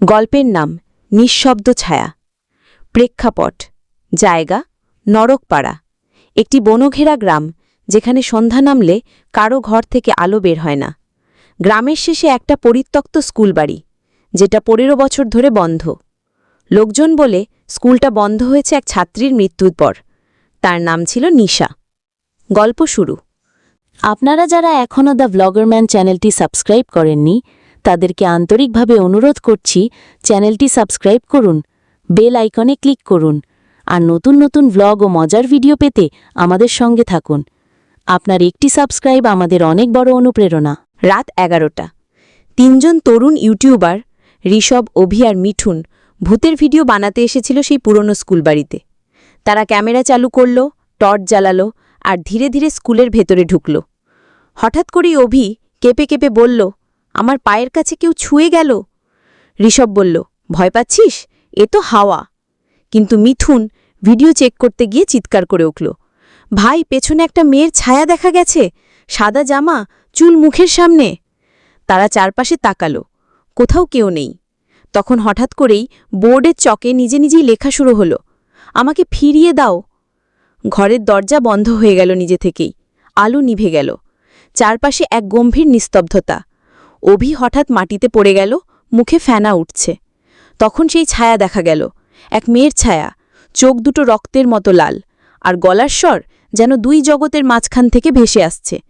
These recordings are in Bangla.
গল্পের নাম নিঃশব্দ ছায়া। প্রেক্ষাপট, জায়গা, নরকপাড়া, একটি বনঘেরা গ্রাম যেখানে সন্ধ্যা নামলে কারও ঘর থেকে আলো বের হয় না। গ্রামের শেষে একটা পরিত্যক্ত স্কুল বাড়ি, যেটা পনেরো বছর ধরে বন্ধ। লোকজন বলে স্কুলটা বন্ধ হয়েছে এক ছাত্রীর মৃত্যুর পর। তার নাম ছিল নিশা। গল্প শুরু। আপনারা যারা এখনও দ্য ভ্লগারম্যান চ্যানেলটি সাবস্ক্রাইব করেননি তাদেরকে আন্তরিকভাবে অনুরোধ করছি চ্যানেলটি সাবস্ক্রাইব করুন, বেল আইকনে ক্লিক করুন, আর নতুন নতুন ভ্লগ ও মজার ভিডিও পেতে আমাদের সঙ্গে থাকুন। আপনার একটি সাবস্ক্রাইব আমাদের অনেক বড় অনুপ্রেরণা। রাত এগারোটা। তিনজন তরুণ ইউটিউবার ঋষভ, অভি আর মিঠুন, ভূতের ভিডিও বানাতে এসেছিল সেই পুরনো স্কুল বাড়িতে তারা ক্যামেরা চালু করল, টর্চ জ্বালালো, আর ধীরে ধীরে স্কুলের ভেতরে ঢুকল। হঠাৎ করেই অভি কেঁপে কেঁপে বলল আমার পায়ের কাছে কেউ ছুঁয়ে গেল। ঋষভ বলল, ভয় পাচ্ছিস? এ তো হাওয়া। কিন্তু মিথুন ভিডিও চেক করতে গিয়ে চিৎকার করে উঠল, ভাই, পেছনে একটা মেয়ের ছায়া দেখা গেছে, সাদা জামা, চুল মুখের সামনে। তারা চারপাশে তাকালো, কোথাও কেউ নেই। তখন হঠাৎ করেই বোর্ডের চকে নিজে নিজেই লেখা শুরু হলো, আমাকে ফিরিয়ে দাও। ঘরের দরজা বন্ধ হয়ে গেল নিজে থেকেই, আলো নিভে গেল, চারপাশে এক গম্ভীর নিস্তব্ধতা। অভি হঠাৎ মাটিতে পড়ে গেল, মুখে ফেনা উঠছে। তখন সেই ছায়া দেখা গেল, এক মেয়ের ছায়া, চোখ দুটো রক্তের মতো লাল, আর গলার স্বর যেন দুই জগতের মাঝখান থেকে ভেসে আসছে।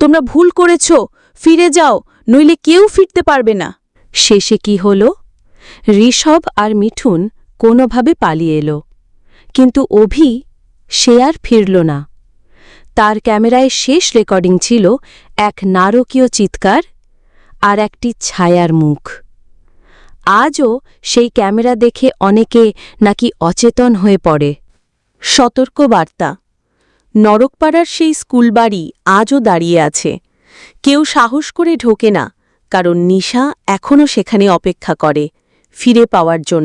তোমরা ভুল করেছ, ফিরে যাও, নইলে কেউ ফিরতে পারবে না। শেষে কি হল? ঋষভ আর মিঠুন কোনোভাবে পালিয়ে এলো। কিন্তু অভি সে আর ফিরল না। তার ক্যামেরায় শেষ রেকর্ডিং ছিল এক নারকীয় চিৎকার আর একটি ছায়ার মুখ। আজও সেই ক্যামেরা দেখে অনেকে নাকি অচেতন হয়ে পড়ে। সতর্ক বার্তা নরকপাড়ার সেই স্কুল বাড়ি আজও দাঁড়িয়ে আছে। কেউ সাহস করে ঢোকে না, কারণ নিশা এখনও সেখানে অপেক্ষা করে, ফিরে পাওয়ার জন্য।